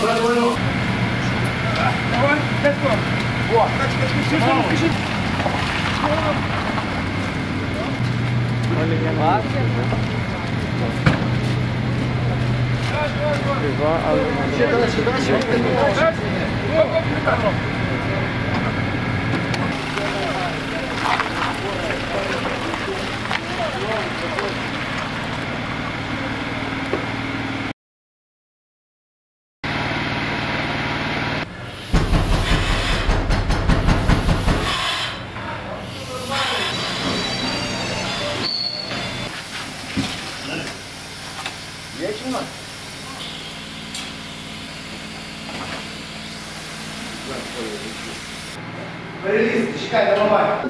Давай, давай, давай. Давай, let's go. Во, качи, качи, качи, качи, качи. Два, а... Сюда, сюда, сюда. Перелізти, чекай, давай. Ото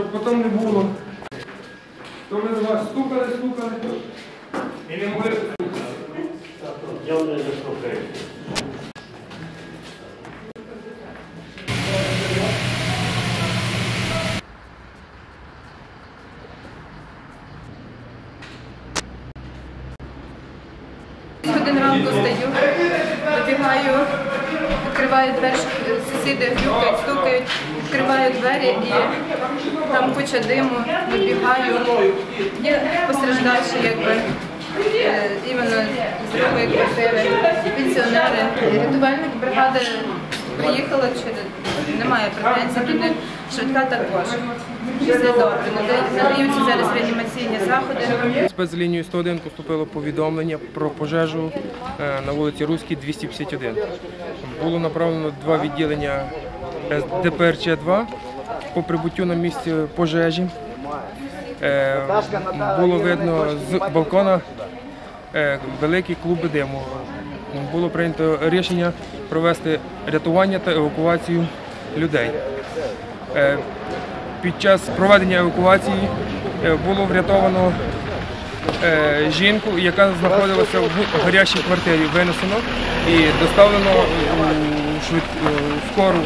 Щоб потім не було. То ми до вас стукали, стукали і не могли. Один ранку стаю, вибігаю, відкриваю двері, сусіди грюкають, стукають, відкриваю двері і там куча диму, вибігаю. Є постраждальші, якби е, іменно з другої квартири, пенсіонери. Рятувальник бригади приїхала, чи немає претензій до них, швидка також. Надаються зараз реанімаційні заходи. Спецлінію 101 поступило повідомлення про пожежу е, на вулиці Руській 251. Було направлено два відділення ДПРЧ-2 по прибуттю на місце пожежі. Е, Було видно з балкона е, великі клуби диму. Було прийнято рішення провести рятування та евакуацію людей. Е, Під час проведення евакуації е, було врятовано е, жінку, яка знаходилася в гарячій квартирі, винесено і доставлено швид- скору